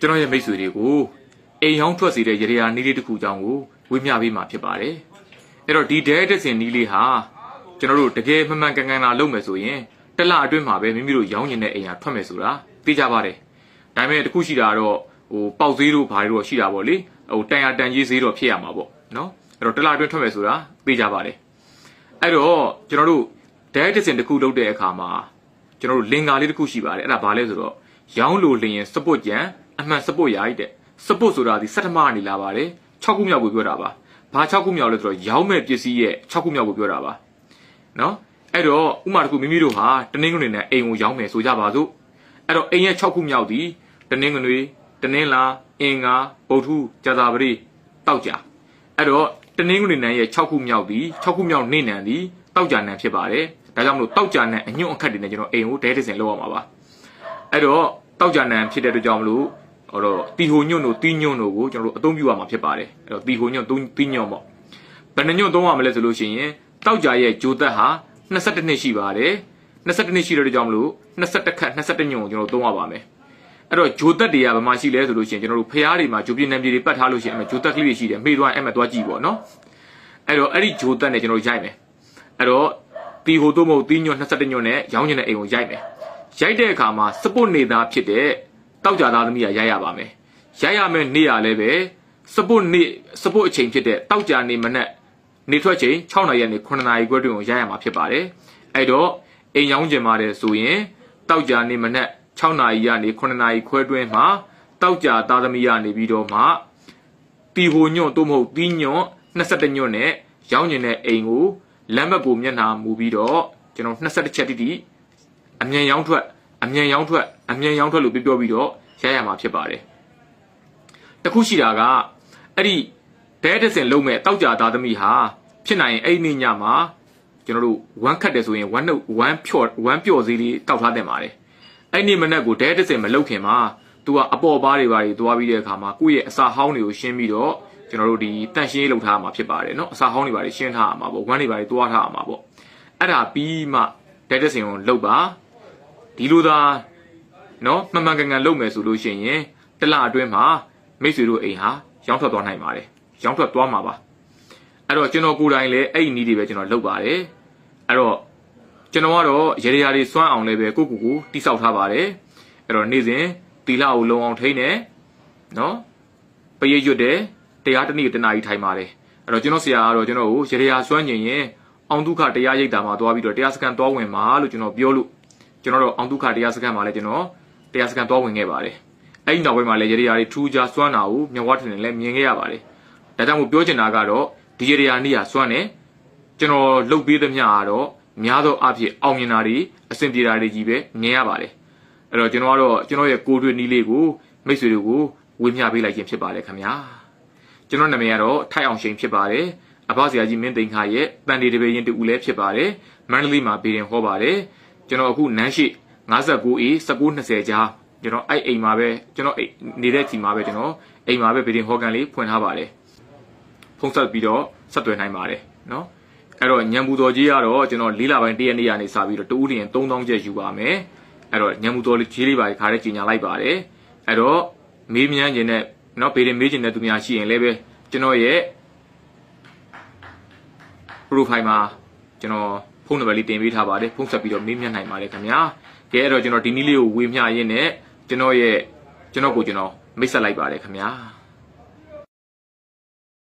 ကျွန်တော်ရဲ့မိတ်ဆွေတွေကိုအိမ်ဟောင်းထွက်စေတဲ့ရေရာနီးလေးတစ်ခုကြောင်းကိုဝေမျှပေးမှာဖြစ်ပါတယ်အဲ့တော့ဒီဒဲတက်စင်နီးလေးဟာကျွန်တော်တို့တကယ်မှန်မှန်ကန်ကန်လာလုပ်မယ်ဆိုရင်တစ်လအတွင်းမှာပဲမိမိတို့ရောင်းကျင်တဲ့အိမ်ဟာထွက်မယ်ဆိုတာသိကြပါတယ်ဒါပေမဲ့တစ်ခုရှိတာကတော့ဟိုပေါက်ဈေးတို့ဘာတွေတော့ရှိတာပေါ့လေဟိုတန်ရတန်ကြီးဈေးတော့ဖြစ်ရမှာပေါ့နော်အဲ့တော့တစ်လအတွင်းထွက်မယ်ဆိုတာသိကြပါတယ်အဲ့တော့ကျွန်တော်တို့ဒဲတက်စင်တစ်ခုလုပ်တဲ့အခါမှာကျွန်တော်တို့လင်္ကာလေးတစ်ခုရှိပါတယ်အဲ့ဒါဘာလဲဆိုတော့ရောင်းလို့လင်ရင်စပုတ်ကြံ အမှန်စပုတ်ရိုက်တဲ့စပုတ်ဆိုတာဒီစက်တမကနေလာပါတယ်6ခုမြောက်ကိုပြောတာပါဘာ6ခုမြောက်လဲဆိုတော့ရောင်းမဲ့ပစ္စည်းရဲ့6ခုမြောက်ကိုပြောတာပါနော်အဲ့တော့ဥမာတစ်ခုမိမိတို့ဟာတနင်္ဂနွေနဲ့အိမ်ကိုရောင်းမယ်ဆိုကြပါစို့အဲ့တော့အိမ်ရဲ့6ခုမြောက်ဒီတနင်္ဂနွေတနင်္လာအင်္ဂါဗုဒ္ဓကြာသပတေးတောက်ကြအဲ့တော့တနင်္ဂနွေနဲ့ရဲ့6ခုမြောက်ဒီ6ခုမြောက်နေ့နံဒီတောက်ကြနံဖြစ်ပါတယ်ဒါကြောင့်မလို့တောက်ကြနံအညွန့်အခက်တွေနဲ့ကျွန်တော်အိမ်ကိုဒဲတစ်စင်လောက်ရမှာပါအဲ့တော့တောက်ကြနံဖြစ်တဲ့အတွက်ကြောင့်မလို့ ဟောတော့တီဟိုညွန့်တို့တီညွန့်တို့ကိုကျွန်တော်တို့အသုံးပြုရမှာဖြစ်ပါတယ်အဲ့တော့တီဟိုညွန့်တီညွန့်ပေါ့ဘယ်နှညွန့်သုံးရမလဲဆိုလို့ရှိရင်တောက်ကြရဲ့ဂျိုသက်ဟာ22နှစ်ရှိပါတယ်22နှစ်ရှိတဲ့အတွက်ကြောင့်မလို့21ခက်21ညွန့်ကိုကျွန်တော်သုံးရပါမယ်အဲ့တော့ဂျိုသက်တွေကဘယ်မှာရှိလဲဆိုလို့ရှိရင်ကျွန်တော်တို့ဖျားတွေမှာဂျိုပြင်းနံပြေတွေပတ်ထားလို့ရှိရင်အဲ့မှာဂျိုသက်ကလေးတွေရှိတယ်မေ့သွားအဲ့မှာသွားကြည့်ပေါ့နော်အဲ့တော့အဲ့ဒီဂျိုသက်နဲ့ကျွန်တော်တို့ရိုက်မယ်အဲ့တော့တီဟိုတို့မဟုတ်တီညွန့်21ညွန့်နဲ့ရောင်းချင်တဲ့အိမ်ကိုရိုက်မယ်ရိုက်တဲ့အခါမှာစပုတ်နေသားဖြစ်တဲ့ တောက်ကြသားသမီးကရိုက်ရပါမယ်ရိုက်ရမယ်နေ့ရလဲပဲစပုတ်နေ့စပုတ်အချိန်ဖြစ်တဲ့တောက်ကြနေမနဲ့နေထွက်ချိန်6နာရီနဲ့9နာရီခွဲတွင်ကိုရိုက်ရမှာဖြစ်ပါတယ်အဲ့တော့အိမ်ရောင်းကျင်ပါတယ်ဆိုရင်တောက်ကြနေမနဲ့6နာရီကနေ9နာရီခွဲတွင်မှာတောက်ကြသားသမီးကနေပြီးတော့မှတီဟိုညွန့်တို့မဟုတ်တီးညွန့်21ညွန့်နဲ့ရောင်းကျင်တဲ့အိမ်ကိုလမ်းဘက်ကိုမျက်နှာမူပြီးတော့ကျွန်တော်21ချက်တိတိအမြန်ရောင်းထွက်အမြန်ရောင်းထွက် အမြန်ရောင်းထွက်လို့ပြောပြီးတော့ရရမှာဖြစ်ပါတယ်တခုရှိတာကအဲ့ဒီဒဲဒစင်လုံးမဲ့တောက်ကြသားသမီးဟာဖြစ်နိုင်ရင်အဲ့ဒီနေ့ညမှာကျွန်တော်တို့ဝမ်းခတ်တယ်ဆိုရင်ဝမ်းနှုတ်ဝမ်းဖြော့ဝမ်းပျော့စည်းလေးတောက်ထားတင်ပါတယ်အဲ့ဒီမနက်ကိုဒဲဒစင်မလုတ်ခင်မှာသူကအပေါ်ပါးတွေပါတွေသွားပြီးတဲ့အခါမှာကိုယ့်ရဲ့အစာဟောင်းတွေကိုရှင်းပြီးတော့ကျွန်တော်တို့ဒီတန့်ရှင်းရေးလုပ်ထားမှာဖြစ်ပါတယ်เนาะအစာဟောင်းတွေပါတွေရှင်းထားမှာပေါ့ဝမ်းတွေပါတွေတွားထားမှာပေါ့အဲ့ဒါပြီးမှဒဲဒစင်ကိုလုတ်ပါဒီလိုသာ နော်မှန်မှန်ကန်ကန်လုပ်မယ်ဆိုလို့ရှိရင်တစ်လအတွင်းမှာမိတ်ဆွေတို့အိမ်ဟာရောင်းထွက်သွားနိုင်ပါတယ်ရောင်းထွက်သွားမှာပါအဲ့တော့ကျွန်တော်ကိုယ်တိုင်လည်းအဲ့ဒီနီးတွေပဲကျွန်တော်လုပ်ပါတယ်အဲ့တော့ကျွန်တော်ကတော့ရေရာတွေစွန့်အောင်လည်းပဲကိုကိုကိုတိဆောက်ထားပါတယ်အဲ့တော့နေ့စဉ်တီလာကိုလုံအောင်ထိန်းတယ်နော်ပရိတ်ရွတ်တယ်တရားတစ်နေ့တစ်နာရီထိုင်ပါတယ်အဲ့တော့ကျွန်တော်ဆရာကတော့ကျွန်တော်ကိုရေရာစွန့်ညင်ရင်အောင်ဒုက္ခတရားရိပ်တာမှာသွားပြီးတော့တရားစခန်းသွားဝင်ပါလို့ကျွန်တော်ပြောလို့ကျွန်တော်တို့အောင်ဒုက္ခတရားစခန်းမှာလည်းကျွန်တော် တရားစခန်းသွားဝင်ခဲ့ပါတယ်အဲ့ဒီနောက်ပိုင်းမှာလည်းရေရာတွေထူးခြားစွမ်းတာကိုမြဝတ်ထင်လည်းမြင်ခဲ့ရပါတယ်ဒါကြောင့်မို့ပြောချင်တာကတော့ဒီရေရာနေ့ဟာစွမ်းတယ်ကျွန်တော်လှုပ်ပေးသမျှကတော့များသောအားဖြင့်အောင်မြင်တာတွေအဆင်ပြေတာတွေကြီးပဲမြင်ရပါတယ်အဲ့တော့ကျွန်တော်ကတော့ကျွန်တော်ရဲ့ကိုယ်တွေ့နီးလေးကိုမိတ်ဆွေတွေကိုဝေမျှပေးလိုက်ခြင်းဖြစ်ပါတယ်ခင်ဗျာကျွန်တော်နာမည်ကတော့ထိုက်အောင်ရှိန်ဖြစ်ပါတယ်အဘဆရာကြီးမင်းသိန်းခါရဲ့တန်တီတပေရင်တူလည်းဖြစ်ပါတယ်မန္တလေးမှာဘေရင်ဟောပါတယ်ကျွန်တော်အခုနန်းရှိ 59A 1920ကြားကျွန်တော်အဲ့အိမ်မှာပဲကျွန်တော်အိမ်နေတဲ့ချိန်မှာပဲကျွန်တော်အိမ်မှာပဲဘေရင်ဟောကန်လေးဖွင့်ထားပါတယ်ဖုန်းဆက်ပြီးတော့ဆက်သွယ်နိုင်ပါတယ်နော်အဲ့တော့ညံပူတော်ကြီးကတော့ကျွန်တော်၄လပိုင်းတရက်နေ့ကနေစပြီးတော့တူးလျင်3000ကျပ်ယူပါမယ်အဲ့တော့ညံပူတော်ကြီးလေးပါခါတဲ့ကြီးညာလိုက်ပါတယ်အဲ့တော့မေးမြန်းခြင်းနဲ့နော်ဘေရင်မေးခြင်းနဲ့သူများရှိရင်လည်းပဲကျွန်တော်ရဲ့ profile မှာကျွန်တော်ဖုန်းနံပါတ်လေးတင်ပေးထားပါတယ်ဖုန်းဆက်ပြီးတော့မေးမြန်းနိုင်ပါတယ်ခင်ဗျာ ကဲအဲ့တော့ကျွန်တော်ဒီနည်းလေးကိုဝေမျှရင်းနဲ့ကျွန်တော်ရဲ့ကျွန်တော်ကိုကျွန်တော်မိတ်ဆက်လိုက်ပါတယ်ခင်ဗျာ